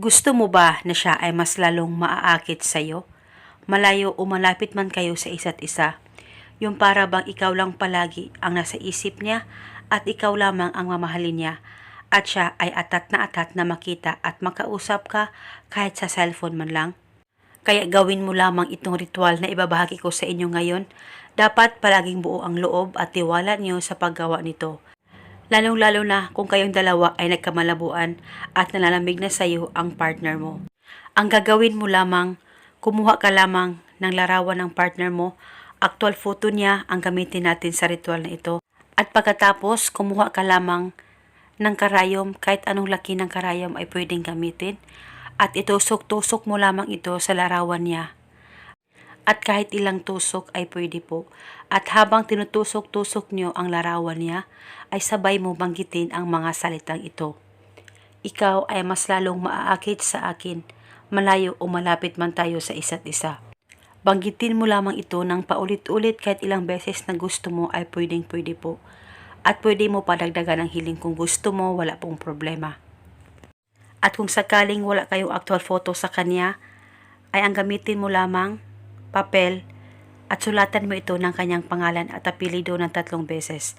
Gusto mo ba na siya ay mas lalong maaakit sa'yo? Malayo o malapit man kayo sa isa't isa. Yung para bang ikaw lang palagi ang nasa isip niya at ikaw lamang ang mamahalin niya at siya ay atat na atat na makita at makausap ka kahit sa cellphone man lang. Kaya gawin mo lamang itong ritual na ibabahagi ko sa inyo ngayon. Dapat palaging buo ang loob at tiwala niyo sa paggawa nito. Lalong-lalo na kung kayong dalawa ay nagkamalabuan at nalalamig na sa iyo ang partner mo. Ang gagawin mo lamang, kumuha ka lamang ng larawan ng partner mo, actual photo niya ang gamitin natin sa ritual na ito. At pagkatapos, kumuha ka lamang ng karayom, kahit anong laki ng karayom ay pwedeng gamitin. At itusok-tusok mo lamang ito sa larawan niya. At kahit ilang tusok ay pwede po. At habang tinutusok-tusok niyo ang larawan niya, ay sabay mo banggitin ang mga salitang ito. Ikaw ay mas lalong maaakit sa akin, malayo o malapit man tayo sa isa't isa. Banggitin mo lamang ito ng paulit-ulit kahit ilang beses na gusto mo ay pwedeng pwede po. At pwede mo padagdagan ang hiling kung gusto mo, wala pong problema. At kung sakaling wala kayong actual photo sa kanya, ay ang gamitin mo lamang papel at sulatan mo ito ng kanyang pangalan at apelido ng tatlong beses.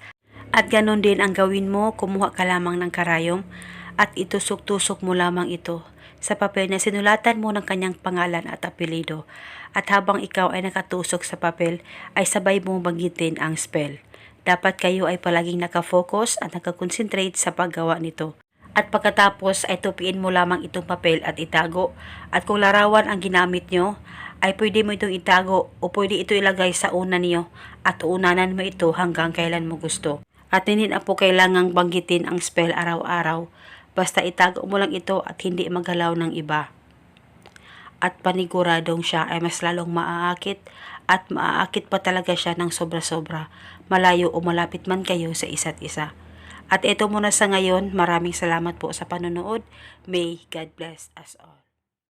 At ganon din ang gawin mo, kumuha ka lamang ng karayom at itusok-tusok mo lamang ito sa papel na sinulatan mo ng kanyang pangalan at apelido. At habang ikaw ay nakatusok sa papel, ay sabay mong banggitin ang spell. Dapat kayo ay palaging nakafocus at nakakonsentrate sa paggawa nito. At pagkatapos ay tupiin mo lamang itong papel at itago. At kung larawan ang ginamit nyo, ay pwede mo itong itago o pwede ito ilagay sa una niyo at uunanan mo ito hanggang kailan mo gusto. At hindi na po kailangang banggitin ang spell araw-araw. Basta itago mo lang ito at hindi magalaw ng iba. At paniguradong siya ay mas lalong maaakit at maaakit pa talaga siya ng sobra-sobra. Malayo o malapit man kayo sa isa't isa. At ito muna sa ngayon, maraming salamat po sa panonood. May God bless us all.